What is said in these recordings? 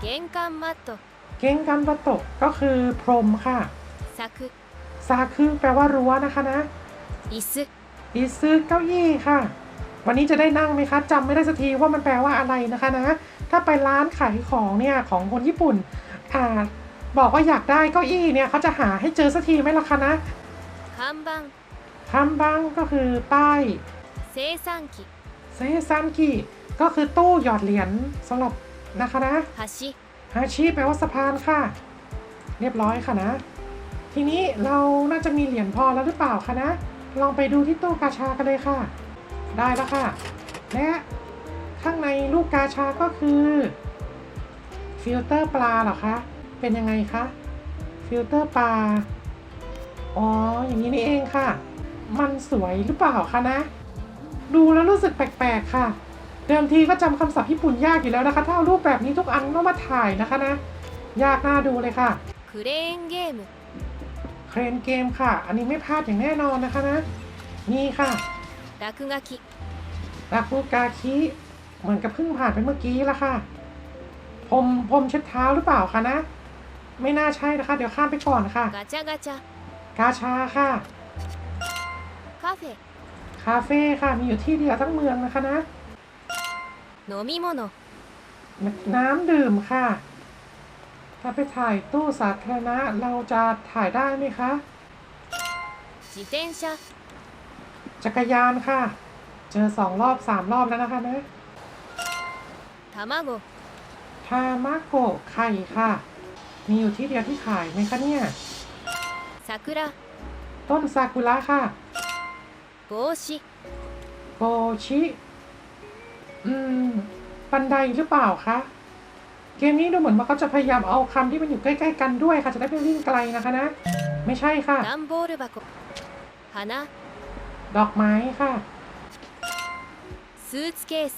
เก่งกันมัตโตเก่กัมมัตโตก็คือพรมค่ะซาคุซาคุแปลว่ารั้วนะคะนะอิซึอิซึเก้าอี้ค่ะ วันนี้จะได้นั่งไหมคะจำไม่ได้สักทีว่ามันแปลว่าอะไรนะคะนะ ถ้าไปร้านขายของเนี่ยของคนญี่ปุ่นอ่าบอกว่าอยากได้เก้าอี้เนี่ยเขาจะหาให้เจอสักทีไหมล่ะคะนะคัมบังคัมบังก็คือป้ายเซซันกิเซซันกิก็คือตู้หยอดเหรียญสำหรับ นะคะนะ橋ฮาชิแปลว่าสะพานค่ะ เรียบร้อยค่ะนะ ทีนี้เราน่าจะมีเหรียญพอแล้วหรือเปล่าคะนะ ลองไปดูที่ตู้กาชากันเลยค่ะ ได้แล้วค่ะ และข้างในลูกกาชาก็คือฟิลเตอร์ปลาเหรอคะ เป็นยังไงคะฟิลเตอร์ปลา อ๋อ อย่างนี้นี่เองค่ะ มันสวยหรือเปล่าคะนะ ดูแล้วรู้สึกแปลกๆค่ะ เดิมทีก็จำคำศัพท์ญี่ปุ่นยากอยู่แล้วนะคะ ถ้าเอารูปแบบนี้ทุกอันต้องมาถ่ายนะคะนะ ยากน่าดูเลยค่ะเครนเกมเครนเกมค่ะ อันนี้ไม่พลาดอย่างแน่นอนนะคะนะ นี่ค่ะรักุกาคิรักุกาคิเหมือนกับเพิ่งผ่านไปเมื่อกี้ละค่ะพรมพรมเช็ดเท้าหรือเปล่าคะนะ ไม่น่าใช่นะคะ เดี๋ยวข้ามไปก่อนค่ะกาชากาชากาชาค่ะ คาเฟ่คาเฟ่ค่ะ มีอยู่ที่เดียวทั้งเมืองนะคะนะ 飲み物 น้ำดื่มค่ะ ถ้าไปถ่ายตู้สาธารณะเราจะถ่ายได้ไหมคะ 自転車 จักรยานค่ะ เจอสองรอบสามรอบแล้วนะคะนะ 卵 ทามาโกะไข่ค่ะ มีอยู่ที่เดียวที่ขายไหมคะเนี่ย 桜 ต้นซากุระค่ะ 帽子 โบชิ อืม บันไดหรือเปล่าคะ เกมนี้ดูเหมือนว่าเขาจะพยายามเอาคำที่มันอยู่ใกล้ๆกันด้วยค่ะ จะได้ไม่วิ่งไกลนะคะนะ ไม่ใช่ค่ะ 段ボール箱花 ดอกไม้ค่ะ スーツケース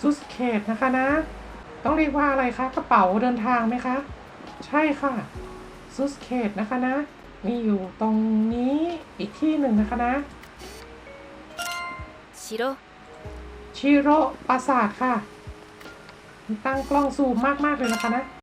ซุสเคตนะคะนะ ต้องเรียกว่าอะไรคะกระเป๋าเดินทางไหมคะ ใช่ค่ะซุสเคตนะคะนะ มีอยู่ตรงนี้อีกที่หนึ่งนะคะนะ 城 ชิโร่ปราสาทค่ะ ตั้งกล้องซูมมาก ๆ เลยนะคะนะ